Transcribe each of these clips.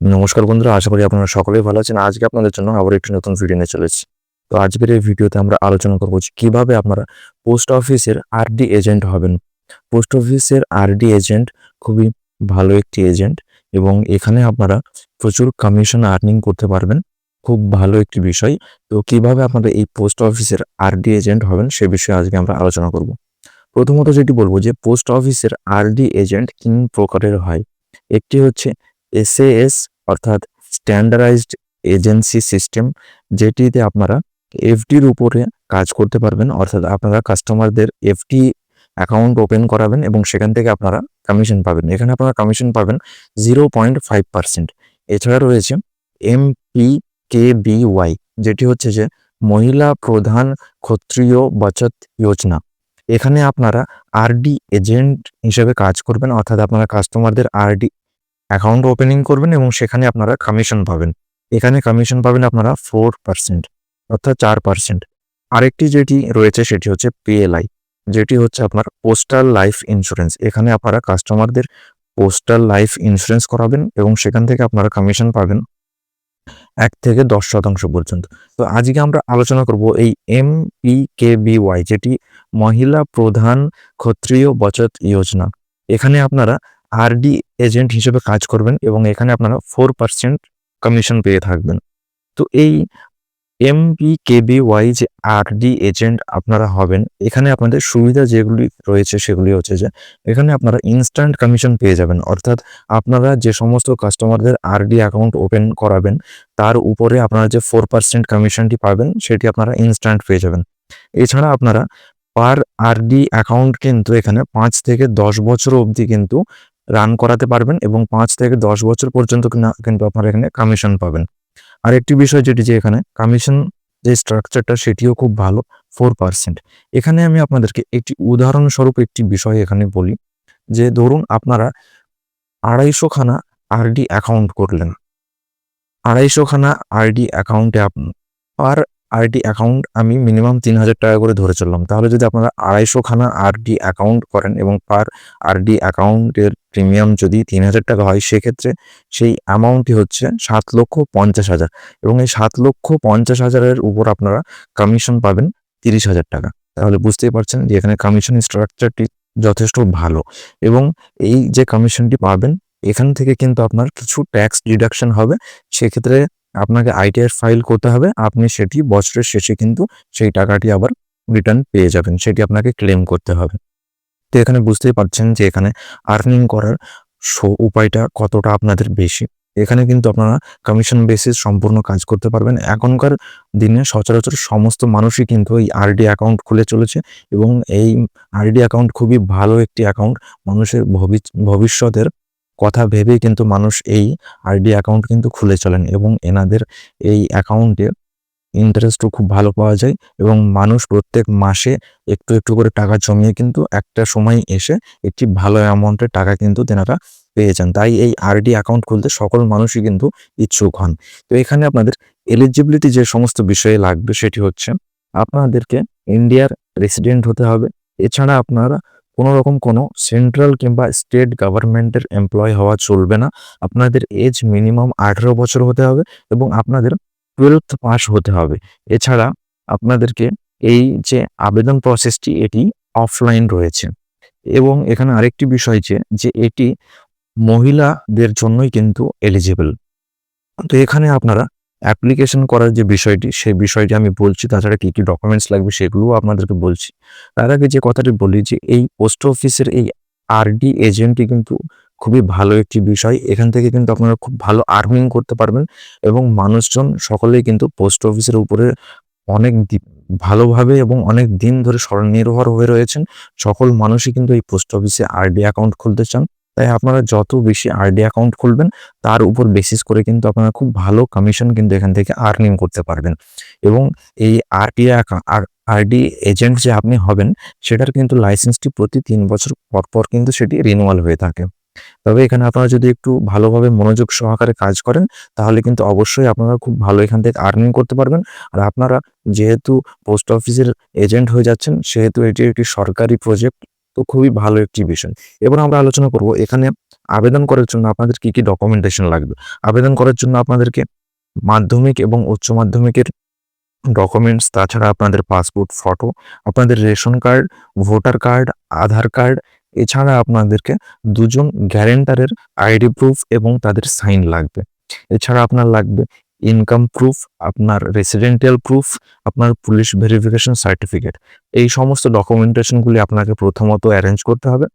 নমস্কার বন্ধুরা, আশা করি আপনারা সকলেই ভালো আছেন। আজকে আপনাদের জন্য আবার একটি নতুন ভিডিও নিয়ে চলেছি তো আজকের এই ভিডিওতে আমরা আলোচনা করব যে কীভাবে আপনারা পোস্ট অফিসের আরডি এজেন্ট হবেন। পোস্ট অফিসের আরডি এজেন্ট খুবই ভালো একটি এজেন্ট এবং এখানে আপনারা প্রচুর কমিশন আর্নিং করতে পারবেন। খুব ভালো একটি বিষয়। তো কীভাবে আপনারা এই পোস্ট অফিসের আরডি এজেন্ট হবেন সে বিষয়ে আজকে আমরা আলোচনা করব। প্রথমত যেটি বলব যে পোস্ট অফিসের আরডি এজেন্ট তিন প্রকারের হয়। একটি হচ্ছে এসএএস অর্থাৎ স্ট্যান্ডার্ডাইজড এজেন্সি সিস্টেম, যেটিতে আপনারা এফডির উপরে কাজ করতে পারবেন। অর্থাৎ আপনারা কাস্টমারদের এফডি অ্যাকাউন্ট ওপেন করাবেন এবং সেখান থেকে আপনারা কমিশন পাবেন। এখানে আপনারা কমিশন পাবেন জিরো পয়েন্ট ফাইভ পার্সেন্ট। এছাড়া রয়েছে M P K B Y যেটি হচ্ছে যে মহিলা প্রধান ক্ষত্রিয় বচত যোজনা। এখানে আপনারা আরডি এজেন্ট হিসেবে কাজ করবেন। অর্থাৎ আপনারা কাস্টমারদের আরডি অ্যাকাউন্ট ওপেনিং করবেন এবং সেখানে আপনারা কমিশন পাবেন। এখানে কমিশন পাবেন আপনারা ফোর পার্সেন্ট অর্থাৎ চার পার্সেন্ট আরেকটি যেটি রয়েছে সেটি হচ্ছে পিএলআই যেটি হচ্ছে আপনার পোস্টাল লাইফ ইন্স্যুরেন্স এখানে আপনারা কাস্টমারদের পোস্টাল লাইফ ইন্স্যুরেন্স করাবেন এবং সেখান থেকে আপনারা কমিশন পাবেন এক থেকে দশ শতাংশ পর্যন্ত। তো আজকে আমরা আলোচনা করব এই M P K B Y যেটি মহিলা প্রধান ক্ষত্রিয় বচত যোজনা। এখানে আপনারা আরডি এজেন্ট হিসেবে কাজ করবেন এবং এখানে আপনারা ফোর পার্সেন্ট কমিশন পেয়ে থাকবেন। তো এই এম পি কেবি ওয়াই যে আরডি এজেন্ট আপনারা হবেন, এখানে আপনাদের সুবিধা যেগুলি রয়েছে সেগুলি হচ্ছে যে, এখানে আপনারা ইনস্ট্যান্ট কমিশন পেয়ে যাবেন। অর্থাৎ আপনারা যে সমস্ত কাস্টমারদের আরডি অ্যাকাউন্ট ওপেন করাবেন, তার উপরে আপনারা যে ফোর পার্সেন্ট কমিশনটি পাবেন, সেটি আপনারা ইনস্ট্যান্ট পেয়ে যাবেন। এছাড়া আপনারা পার আরডি অ্যাকাউন্ট কিন্তু এখানে পাঁচ থেকে দশ বছর অবধি কিন্তু রান করাতে পারবেন এবং পাঁচ থেকে দশ বছর পর্যন্ত কিনা- কিন্তু আপনারা এখানে কমিশন পাবেন। আর একটি বিষয় যেটি যে এখানে কমিশন যে স্ট্রাকচারটা সেটিও খুব ভালো ফোর পার্সেন্ট এখানে আমি আপনাদেরকে একটি উদাহরণস্বরূপ একটি বিষয় এখানে বলি, যে ধরুন আপনারা আড়াইশো খানা আরডি অ্যাকাউন্ট করলেন। আড়াইশো খানা আরডি অ্যাকাউন্টে আপনি পার আরডি অ্যাকাউন্ট আমি মিনিমাম তিন হাজার টাকা করে ধরে চললাম। তাহলে যদি আপনারা আড়াইশো খানা আরডি অ্যাকাউন্ট করেন এবং পার আরডি অ্যাকাউন্টের প্রিমিয়াম যদি তিন হাজার টাকা হয়, সেক্ষেত্রে সেই অ্যামাউন্টটি হচ্ছে সাত লক্ষ পঞ্চাশ হাজার। এবং এই সাত লক্ষ পঞ্চাশ হাজারের উপর আপনারা কমিশন পাবেন তিরিশ হাজার টাকা। তাহলে বুঝতেই পারছেন যে এখানে কমিশন স্ট্রাকচারটি যথেষ্ট ভালো। এবং এই যে কমিশনটি পাবেন, এখান থেকে কিন্তু আপনার কিছু ট্যাক্স ডিডাকশন হবে। সেক্ষেত্রে আপনাকে আইটিআর ফাইল করতে হবে। আপনি সেটি বছরের শেষে কিন্তু সেই টাকাটি আবার রিটার্ন পেয়ে যাবেন। সেটি আপনাকে ক্লেম করতে হবে। তো এখানে বুঝতেই পারছেন যে এখানে আর্নিং করার সো- উপায়টা কতটা আপনাদের বেশি। এখানে কিন্তু আপনারা কমিশন বেসিস সম্পূর্ণ কাজ করতে পারবেন। এখনকার দিনে সচরাচর সমস্ত মানুষই কিন্তু এই আরডি অ্যাকাউন্ট খুলে চলেছে এবং এই আরডি অ্যাকাউন্ট খুবই ভালো একটি অ্যাকাউন্ট মানুষের ভবিষ্- ভবিষ্যতের কথা ভেবেই কিন্তু মানুষ এই আরডি অ্যাকাউন্ট কিন্তু খুলে চলেন এবং এনাদের এই অ্যাকাউন্টে ইন্টারেস্টও খুব ভালো পাওয়া যায় এবং মানুষ প্রত্যেক মাসে একটু একটু করে টাকা জমিয়ে কিন্তু একটা সময় এসে একটি ভালো অ্যামাউন্টের টাকা কিন্তু তেনারা পেয়ে যান। তাই এই আরডি অ্যাকাউন্ট খুলতে সকল মানুষই কিন্তু ইচ্ছুক হন। তো এখানে আপনাদের এলিজিবিলিটি যে সমস্ত বিষয়ে লাগবে সেটি হচ্ছে আপনাদেরকে ইন্ডিয়ার রেসিডেন্ট হতে হবে। এছাড়া আপনারা কোনো রকম কোনো সেন্ট্রাল কিংবা স্টেট গভর্নমেন্টের এমপ্লয় হওয়া চলবে না। আপনাদের এজ মিনিমাম আঠেরো বছর হতে হবে এবং আপনাদের টুয়েলথ পাস হতে হবে। এছাড়া আপনাদেরকে এই যে আবেদন প্রসেসটি এটি অফলাইন রয়েছে। এবং এখানে আরেকটি বিষয় যে যে এটি মহিলাদের জন্যই কিন্তু এলিজিবল তো এখানে আপনারা অ্যাপ্লিকেশন করার যে বিষয়টি, সেই বিষয়টি আমি বলছি। তাছাড়া কী কী ডকুমেন্টস লাগবে সেগুলোও আপনাদেরকে বলছি। তার আগে যে কথাটি বলি যে, এই পোস্ট অফিসের এই আরডি এজেন্টটি কিন্তু খুবই ভালো একটি বিষয়। এখান থেকে কিন্তু আপনারা খুব ভালো আর্নিং করতে পারবেন এবং মানুষজন সকলেই কিন্তু পোস্ট অফিসের উপরে অনেক ভালোভাবে এবং অনেক দিন ধরে স্বনির্ভর হয়ে রয়েছেন। সকল মানুষই কিন্তু এই পোস্ট অফিসে আরডি অ্যাকাউন্ট খুলতে চান। তাই আপনারা যত বেশি আরডি অ্যাকাউন্ট খুলবেন, তার উপর বেসিস করে কিন্তু আপনারা খুব ভালো কমিশন কিন্তু এখান থেকে আর্নিং করতে পারবেন। এবং এই আরটি আর, আরডি এজেন্ট যে আপনি হবেন, সেটার কিন্তু লাইসেন্সটি প্রতি তিন বছর পর পর কিন্তু সেটি রিনিউয়াল হয়ে থাকে। তবে এখানে আপনারা যদি একটু ভালোভাবে মনোযোগ সহকারে কাজ করেন, তাহলে কিন্তু অবশ্যই আপনারা খুব ভালো এখান থেকে আর্নিং করতে পারবেন। আর আপনারা যেহেতু পোস্ট অফিসের এজেন্ট হয়ে যাচ্ছেন, সেহেতু এটি একটি সরকারি প্রজেক্ট তো খুবই ভালো একটি বিষয়। এবার আমরা আলোচনা করব, এখানে আবেদন করার জন্য আপনাদের কি কি ডকুমেন্টেশন লাগবে? আবেদন করার জন্য আপনাদেরকে মাধ্যমিক এবং উচ্চ মাধ্যমিকের ডকুমেন্টস তাছাড়া আপনাদের পাসপোর্ট ফটো আপনাদের ration card voter card Aadhaar card এছাড়া আপনাদেরকে দুজন গ্যারেন্টারের আইডি প্রুফ এবং তাদের সাইন লাগবে। এছাড়া আপনার লাগবে ইনকাম প্রুফ আপনার রেসিডেন্টিয়াল প্রুফ আপনার পুলিশ ভেরিফিকেশন সার্টিফিকেট এই সমস্ত ডকুমেন্টেশনগুলি আপনাকে প্রথমত অ্যারেঞ্জ করতে হবে।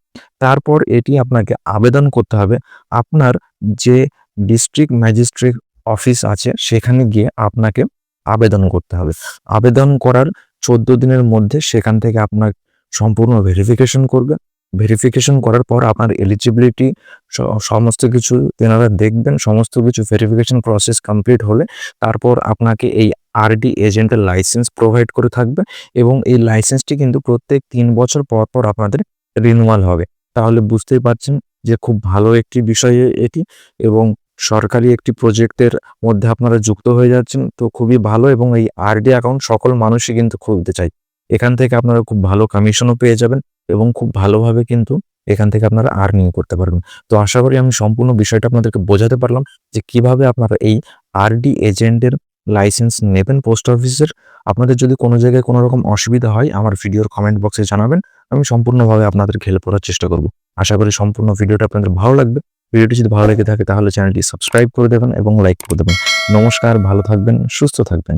তারপর এটি আপনাকে আবেদন করতে হবে। আপনার যে ডিস্ট্রিক্ট ম্যাজিস্ট্রেট অফিস আছে, সেখানে গিয়ে আপনাকে আবেদন করতে হবে। আবেদন করার চোদ্দ দিনের মধ্যে সেখান থেকে আপনার সম্পূর্ণ ভেরিফিকেশন করবে। ভেরিফিকেশন করার পর আপনার এলিজিবিলিটি সমস্ত কিছু তেনারা দেখবেন, সমস্ত কিছু ভেরিফিকেশন প্রসেস কমপ্লিট হলে তারপর আপনাকে এই আরডি এজেন্টের লাইসেন্স প্রোভাইড করে থাকবে এবং এই লাইসেন্সটি কিন্তু প্রত্যেক তিন বছর পর পর আপনাদের রিনুয়াল হবে। তাহলে বুঝতেই পারছেন যে খুব ভালো একটি বিষয় এটি এবং সরকারি একটি প্রজেক্টের মধ্যে আপনারা যুক্ত হয়ে যাচ্ছেন। তো খুবই ভালো এবং এই আরডি অ্যাকাউন্ট সকল মানুষই কিন্তু খুলতে চায়। এখান থেকে আপনারা খুব ভালো কমিশনও পেয়ে যাবেন। এবং খুব ভালোভাবে কিন্তু এখান থেকে আপনারা আর্নিং করতে পারবেন। তো আশা করি আমি সম্পূর্ণ বিষয়টা আপনাদেরকে বোঝাতে পারলাম যে কীভাবে আপনারা এই আরডি এজেন্টের লাইসেন্স নেবেন পোস্ট অফিসের আপনাদের যদি কোনো জায়গায় কোনো রকম অসুবিধা হয়, আমার ভিডিওর কমেন্ট বক্সে জানাবেন। আমি সম্পূর্ণভাবে আপনাদের হেল্প করার চেষ্টা করব। আশা করি সম্পূর্ণ ভিডিওটা আপনাদের ভালো লাগবে। ভিডিওটি যদি ভালো লেগে থাকে, তাহলে চ্যানেলটি সাবস্ক্রাইব করে দেবেন এবং লাইক করে দেবেন। নমস্কার, ভালো থাকবেন, সুস্থ থাকবেন।